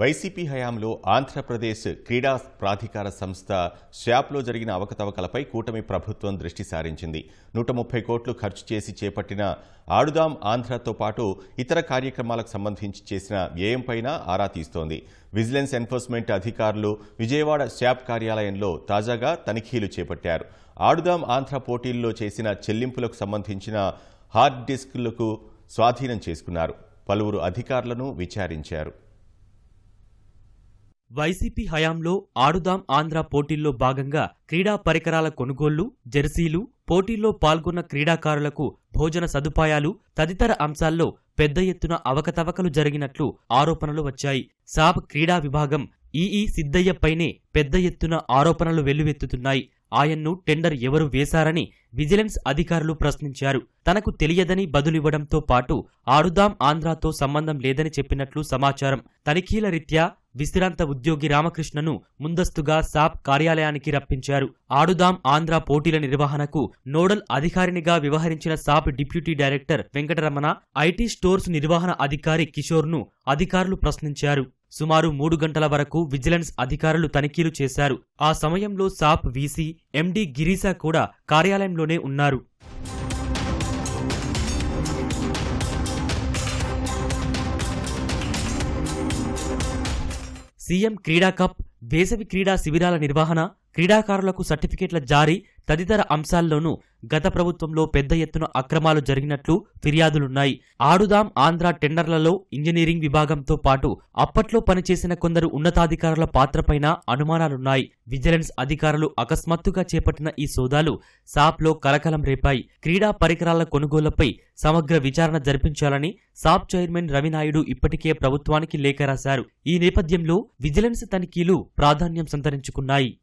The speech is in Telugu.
వైసీపీ హయాంలో ఆంధ్రప్రదేశ్ క్రీడా ప్రాధికార సంస్థ శ్యాప్లో జరిగిన అవకతవకలపై కూటమి ప్రభుత్వం దృష్టి సారించింది. నూట ముప్పై కోట్లు ఖర్చు చేసి చేపట్టిన ఆడుదాం ఆంధ్రతో పాటు ఇతర కార్యక్రమాలకు సంబంధించి చేసిన వ్యయంపైన ఆరా తీస్తోంది. విజిలెన్స్ ఎన్ఫోర్స్మెంట్ అధికారులు విజయవాడ శాప్ కార్యాలయంలో తాజాగా తనిఖీలు చేపట్టారు. ఆడుదాం ఆంధ్ర పోటీల్లో చేసిన చెల్లింపులకు సంబంధించిన హార్డ్ డిస్క్లకు స్వాధీనం చేసుకున్నారు. పలువురు అధికారులను విచారించారు. వైసీపీ హయాంలో ఆడుదాం ఆంధ్ర పోటీల్లో భాగంగా క్రీడా పరికరాల కొనుగోళ్ళు జెర్సీలు పోటీల్లో పాల్గొన్న క్రీడాకారులకు భోజన సదుపాయాలు తదితర అంశాల్లో పెద్ద ఎత్తున అవకతవకలు జరిగినట్లు ఆరోపణలు వచ్చాయి. సాబ్ క్రీడా విభాగం ఈఈ సిద్దయ్యపైనే పెద్ద ఎత్తున ఆరోపణలు వెల్లువెత్తుతున్నాయి. ఆయన్ను టెండర్ ఎవరు వేశారని విజిలెన్స్ అధికారులు ప్రశ్నించారు. తనకు తెలియదని బదులివ్వడంతో పాటు ఆడుదాం ఆంధ్రాతో సంబంధం లేదని చెప్పినట్లు సమాచారం. తనిఖీల రీత్యా విశ్రాంత ఉద్యోగి రామకృష్ణను ముందస్తుగా సాప్ కార్యాలయానికి రప్పించారు. ఆడుదాం ఆంధ్ర పోటీల నిర్వహణకు నోడల్ అధికారినిగా వ్యవహరించిన SAAP deputy director Venkataramana IT stores నిర్వహణ అధికారి కిషోర్ను అధికారులు ప్రశ్నించారు. సుమారు మూడు గంటల వరకు విజిలెన్స్ అధికారులు తనిఖీలు చేశారు. ఆ సమయంలో సాప్ వీసీ ఎండి గిరీసా కూడా కార్యాలయంలోనే ఉన్నారు. సీఎం క్రీడా కప్ వేసవి క్రీడా శిబిరాల నిర్వహణ క్రీడాకారులకు సర్టిఫికేట్ల జారీ తదితర అంశాల్లోనూ గత ప్రభుత్వంలో పెద్ద ఎత్తున అక్రమాలు జరిగినట్లు ఫిర్యాదులున్నాయి. ఆడుదాం ఆంధ్ర టెండర్లలో ఇంజనీరింగ్ విభాగంతో పాటు అప్పట్లో పనిచేసిన కొందరు ఉన్నతాధికారుల పాత్రపైన అనుమానాలున్నాయి. విజిలెన్స్ అధికారులు అకస్మాత్తుగా చేపట్టిన ఈ సోదాలు సాప్లో కలకలం రేపాయి. క్రీడా పరికరాల కొనుగోళ్ళపై సమగ్ర విచారణ జరిపించాలని సాప్ చైర్మన్ రవినాయుడు ఇప్పటికే ప్రభుత్వానికి లేఖ రాశారు. ఈ నేపథ్యంలో విజిలెన్స్ తనిఖీలు ప్రాధాన్యం సంతరించుకున్నాయి.